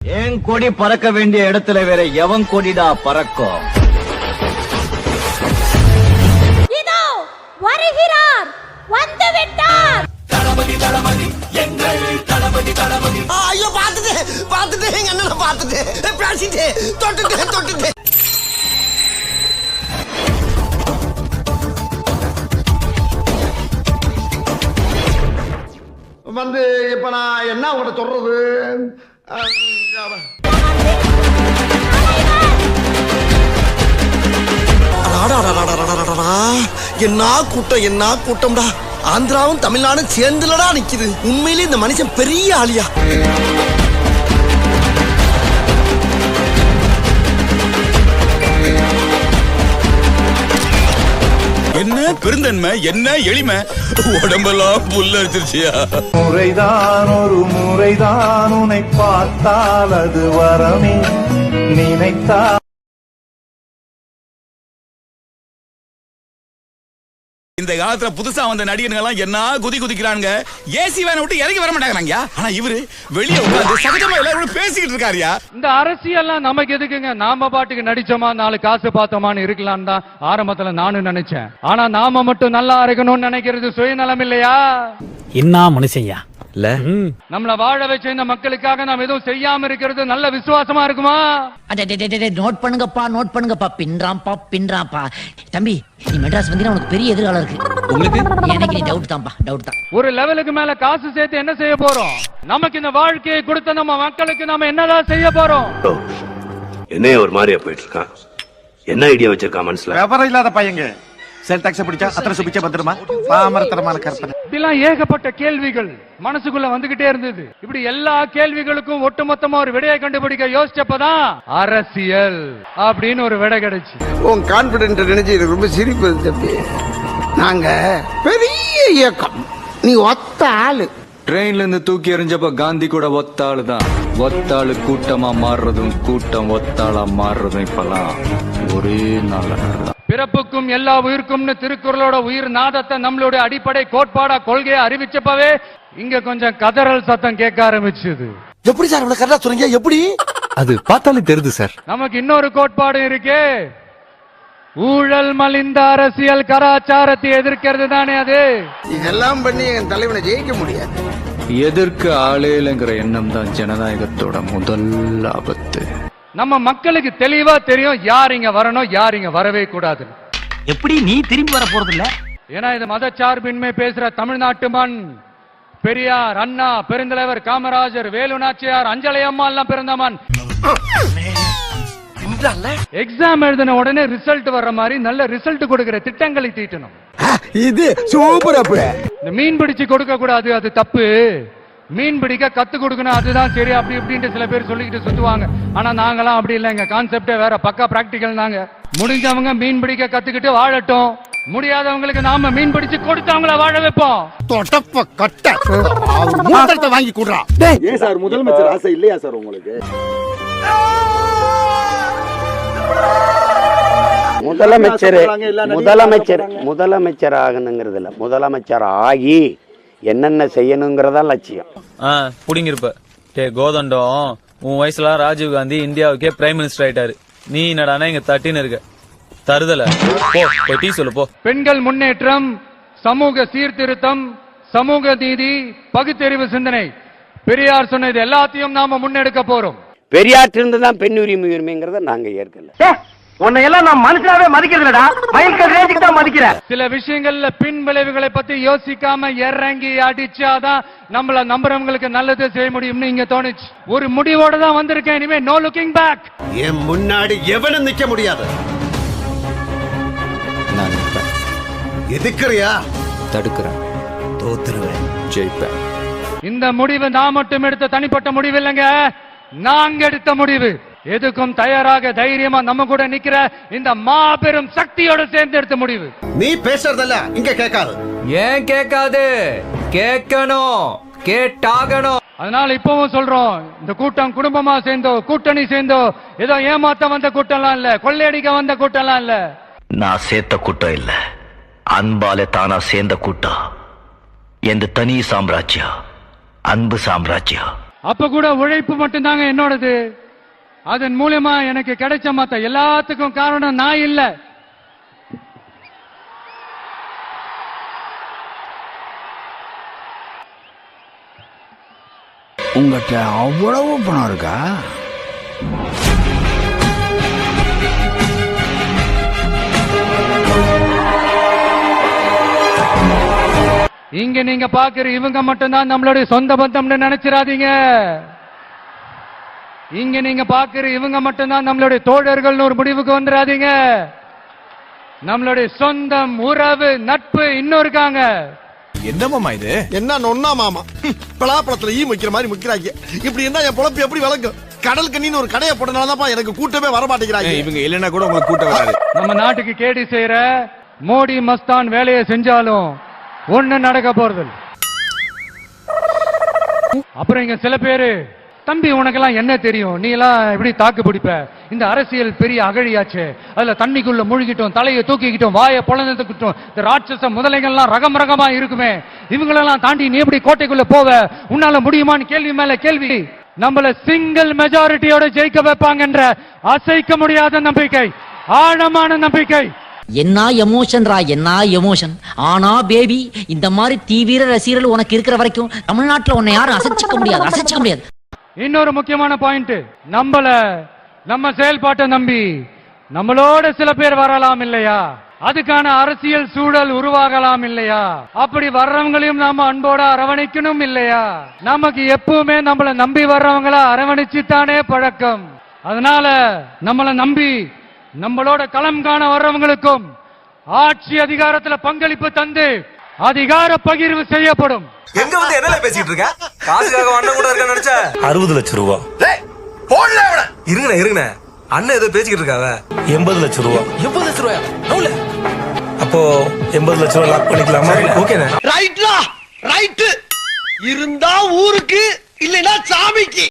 என் கொடி பறக்க வேண்டிய இடத்துல வேற எவன் கொடிடா பறக்கும் இதோ வருகிறார். வந்து விட்டார் ஐயோ பாத்துட்டு பாத்துட்டு எங்க அண்ணனை பாத்துட்டு பேசிட்டு தொட்டுட்டு தொட்டுட்டு. வந்து இப்ப நான் என்ன உங்கள்ட்ட சொல்றது. என்ன கூட்டம் என்ன கூட்டம்டா. ஆந்திராவும் தமிழ்நாடும் சேர்ந்துலடா நிக்குது. உண்மையிலே இந்த மனுஷன் பெரிய ஆளியா. பெருந்தன்மை என்ன எளிமை? உடம்பெல்லாம் புல்லரிச்சிருச்சியா முறைதான் ஒரு முறைதான் உன்னை பார்த்தால் அது வரமே. நினைத்தா இந்த காலத்துல புதுசா வந்த நடிகர்கள் எல்லாம் என்ன குதி குதிக்கிறானுங்க? ஏசி வேனை விட்டு இறங்கி வர மாட்டாங்க ஆனா இவரு வெளியே உட்கார்ந்து சகஜமா எல்லாரும் பேசிக்கிட்டு இருக்காருயா? இந்த அரசியல்லாம் நமக்கு எதுக்குங்க? நாம பாட்டுக்கு நடிச்சோமா நாலு காசு பார்த்தோமான்னு இருக்கலாம் தான் ஆரம்பத்துல நானும் நினைச்சேன். ஆனா நாம மட்டும் நல்லா இருக்கணும்னு நினைக்கிறது சுயநலம் இல்லையா? என்ன மனுஷன்யா இல்ல நம்மள வாழ வச்ச இந்த மக்களுக்காக நாம் எதுவும் செய்யாம இருக்கிறது நல்ல விசுவாசமா இருக்குமா? நோட் பண்ணுங்கப்பா நோட் பண்ணுங்கப்பா. பின்றாம்பா பின்றாம்பா தம்பி நீ மெட்ராஸ் வந்தீங்கன்னா உனக்கு பெரிய எதிர்காலம் இருக்கு. உங்களுக்கு? எனக்கு நீ டவுட் தான்ப்பா டவுட் தான். ஒரு லெவலுக்கு மேல காசு சேர்த்து என்ன செய்ய போறோம்? நமக்கு இந்த வாழ்க்கையை கொடுத்த நம்ம மக்களுக்கு நாம என்னதான் செய்ய போறோம்? என்னைய ஒரு மாதிரியா போயிட்டு இருக்கான். என்ன ஐடியா வச்சிருக்கான் மனசுல? விவரம் இல்லாத பையங்க. செல் டாக்ஸ் பிடிச்சா அத்தனை சுபிச்ச பத்திரமா? பாமரத்தனமான கற்பனை. இப்படிலாம் ஏகப்பட்ட கேள்விகள் மனசுக்குள்ள வந்துகிட்டே இருந்தது. இப்படி எல்லா கேள்விகளுக்கும் ஒட்டுமொத்தமா ஒரு விடையை கண்டுபிடிக்க யோசிச்சப்பதான் அரசியல் அப்படின்னு ஒரு விடை கிடைச்சு. உன் கான்பிடென்ட் நினைச்சு எனக்கு ரொம்ப சிரிப்பு தம்பி. நாங்க பெரிய இயக்கம். நீ ஒத்த ஆளு. ட்ரெயின்ல இருந்து தூக்கி எறிஞ்சப்ப காந்தி கூட ஒத்தாளு தான் ஒத்தாளு கூட்டமா மாறுறதும் கூட்டம் ஒத்தாளா மாறுறதும் இப்பெல்லாம் ஒரே நாள்ல நடக்குது? பிறப்புக்கும் எல்லா உயிருக்கும்னு திருக்குறளோட உயிர் நாதத்தை நம்மளுடைய அடிப்படை கோட்பாடா கொள்கையை அறிவிச்சப்பவே இங்க கொஞ்சம் கதறல் சத்தம் கேட்க ஆரம்பிச்சது. எப்படி சார் இவ்வளவு கரெக்டா சொல்றீங்க எப்படி? அது பார்த்தாலே தெரியுது சார். நமக்கு இன்னொரு கோட்பாடு இருக்கே. ஊழல் மலிந்த அரசியல் கலாச்சாரத்தை எதிர்க்கிறது தானே அது? இதெல்லாம் பண்ணி என் தலைவனை ஜெயிக்க முடியாது. எதிர்க்க ஆளே இல்லைங்கிற எண்ணம் தான் ஜனநாயகத்தோட முதல் ஆபத்து. நம்ம மக்களுக்கு தெளிவா தெரியும் யார் இங்க வரணும் யார் இங்க வரவே கூடாது எப்படி? நீ திரும்பி வர போறது இல்ல ஏன்னா இது மதச்சார்பின்மை பேசுற தமிழ்நாட்டு மண். பெரியார் அண்ணா பெருந்தலைவர் காமராஜர் வேலு நாச்சியார் அஞ்சலை அம்மா எல்லாம் பிறந்த மண். எக்ஸாம் எழுதின உடனே ரிசல்ட் வர்ற மாதிரி நல்ல ரிசல்ட் கொடுக்கிற திட்டங்களை தீட்டணும். இது சூப்பர் அப்ப. இந்த மீன் பிடிச்சு கொடுக்க கூடாது அது தப்பு. மீன் பிடிக்க கத்து கொடுக்கணும் அதுதான் சரி அப்படி இப்படின்ட்டு சில பேர் சொல்லிக்கிட்டு சுத்துவாங்க. ஆனா நாங்களாம் அப்படி இல்லை எங்க கான்செப்டே வேற பக்கா பிராக்டிக்கல் நாங்க முடிஞ்சவங்க மீன் பிடிக்க கத்துக்கிட்டு வாழட்டும். முடியாதவங்களுக்கு நாம மீன் பிடிச்சு கொடுத்து அவங்கள வாழ வைப்போம். தொட்டப்ப கட்ட. மூத்தத்தை வாங்கி கொடுறா. ஏன் சார் முதலமைச்சர் ஆசை இல்லையா சார் உங்களுக்கு? முதலமைச்சர் முதலமைச்சர் முதலமைச்சர் ஆகணுங்கிறது இல்ல முதலமைச்சர் ஆகி என்னென்ன செய்யணுங்கிறதா லட்சியம். புடிங்கிருப்ப. டே கோதண்டம் உன் வயசுல ராஜீவ் காந்தி இந்தியாவுக்கே பிரைம் மினிஸ்டர் ஆயிட்டாரு. நீ என்னடானா இங்க தட்டின்னு இருக்க. தருதல. போ போய் டீ சொல்லு போ. பெண்கள் முன்னேற்றம் சமூக சீர்திருத்தம் சமூக நீதி பகுத்தறிவு சிந்தனை. பெரியார் சொன்னது எல்லாத்தையும் நாம முன்னெடுக்க போறோம். பெரியாற்றிலிருந்து தான் பெண் உரிமை உரிமைங்கிறத நாங்க ஏற்கல. உன்னை எல்லாம் நான் மனுஷனாவே மதிக்கிறதுலடா மயில் ரேஞ்சுக்கு தான் மதிக்கிறேன். சில விஷயங்கள்ல பின் விளைவுகளை பத்தி யோசிக்காம இறங்கி அடிச்சாதான் நம்மள நம்புறவங்களுக்கு நல்லது செய்ய முடியும்னு இங்க தோணுச்சு. ஒரு முடிவோட தான் வந்திருக்கேன். இனிமே நோ லுக்கிங் பேக் என் முன்னாடி எவனும் நிக்க முடியாது. நான் நிற்பேன். எதுக்குறியா தடுக்கிறேன். தோத்துருவேன். ஜெயிப்பேன். இந்த முடிவு நான் மட்டும் எடுத்த தனிப்பட்ட முடிவு இல்லைங்க. நாங்க எடுத்த முடிவு. எதுக்கும் தயாராக தைரியமா நம்ம கூட நிக்கிற இந்த மாபெரும் சக்தியோட சேர்ந்து எடுத்த முடிவு. நீ பேசுறதல்ல இங்க கேட்காது. ஏன் கேட்காது? கேட்கணும் கேட்டாகணும். அதனால இப்பவும் சொல்றோம் இந்த கூட்டம் குடும்பமா சேர்ந்தோ கூட்டணி சேர்ந்தோ ஏதோ ஏமாத்த வந்த கூட்டம்லாம் இல்ல கொள்ளையடிக்க வந்த கூட்டம்லாம் இல்ல. நான் சேர்த்த கூட்டம் இல்ல. அன்பால தானா சேர்ந்த கூட்டம். எந்த தனி சாம்ராஜ்யம் அன்பு சாம்ராஜ்யம். அப்ப கூட உழைப்பு மட்டும்தாங்க என்னோடது. அதன் மூலியமா எனக்கு கிடைச்ச மத்த எல்லாத்துக்கும் காரணம் நான் இல்ல. உங்ககிட்ட அவ்வளவு பணம் இருக்கா? இங்க நீங்க பாக்குற இவங்க மட்டும்தான் நம்மளுடைய சொந்த பந்தம்னு நினைச்சிடாதீங்க இங்க நீங்க பாக்குற இவங்க மட்டும்தான் நம்மளுடைய தோழர்கள்னு ஒரு முடிவுக்கு வந்துடாதீங்க. நம்மளுடைய சொந்தம் உறவு நட்பு இன்னும் இருக்காங்க. என்னமாமா இது? என்ன நொன்னா மாமா? பலாப்பழத்துல ஈ முக்கிற மாதிரி முக்கிறாங்க இப்படி என்ன என் பொழப்பு எப்படி விளங்கும்? கடல் கண்ணின்னு ஒரு கடையை போட்டனாலதான் எனக்கு கூட்டமே வர மாட்டேங்கிறாங்க இவங்க இல்லைன்னா கூட உங்களுக்கு கூட்டம் வராது. நம்ம நாட்டுக்கு கேடி செய்யற மோடி மஸ்தான் வேலையை செஞ்சாலும் ஒண்ணு நடக்க போறது இல்ல. அப்புறம் இங்க சில பேரு தம்பி உனக்கெல்லாம் என்ன தெரியும்? நீ எல்லாம் எப்படி தாக்கு பிடிப்ப? இந்த அரசியல் பெரிய அகழியாச்சு. அதுல தண்ணிக்குள்ள முழுகிட்டோம் தலையை தூக்கிக்கிட்டோம் வாயை பொழந்துக்கிட்டோம் இந்த ராட்சச முதலைகள்லாம் ரகம் ரகமா இருக்குமே. இவங்களெல்லாம் தாண்டி நீ எப்படி கோட்டைக்குள்ள போவ? உன்னால முடியுமான்னு கேள்வி மேல கேள்வி. நம்மள சிங்கிள் மெஜாரிட்டியோட ஜெயிக்க வைப்பாங்கன்ற அசைக்க முடியாத நம்பிக்கை. ஆழமான நம்பிக்கை. என்ன எமோஷன்ரா என்ன எமோஷன் ஆனா பேபி இந்த மாதிரி தீவிர ரசிகர்கள் உனக்கு இருக்கிற வரைக்கும் தமிழ்நாட்டுல உன்னை யாரும் அசைச்சிக்க முடியாது அசைச்சிக்க முடியாது. இன்னொரு முக்கியமான பாயிண்ட். நம்மள நம்ம செயல்பாட்டை நம்பி நம்மளோட சில பேர் வரலாம் இல்லையா? அதுக்கான அரசியல் சூழல் உருவாகலாம் இல்லையா? அப்படி வர்றவங்களையும் நாம அன்போட அரவணைக்கணும் இல்லையா? நமக்கு எப்பவுமே நம்மள நம்பி வர்றவங்கள அரவணைச்சுத்தானே பழக்கம். அதனால நம்மளை நம்பி நம்மளோட களம் காண வர்றவங்களுக்கும் ஆட்சி அதிகாரத்துல பங்களிப்பு தந்து அதிகார பகிர்வு செய்யப்படும். எங்க வந்து என்ன பேசிட்டு இருக்க? காசுக்காக அண்ணன் கூட இருக்க நினைச்ச? அறுபது லட்சம் ரூபா. இருங்கண்ணே இருங்கண்ணே. அண்ணன் ஏதோ பேசிக்கிட்டு இருக்காவ? எண்பது லட்சம் ரூபா. எண்பது லட்சம் ரூபாயா? அப்போ எண்பது லட்சம் ரூபா லாக் பண்ணிக்கலாமா? ஓகேண்ணே. ரைட்லா ரைட்டு. இருந்தா ஊருக்கு இல்லைன்னா சாமிக்கு.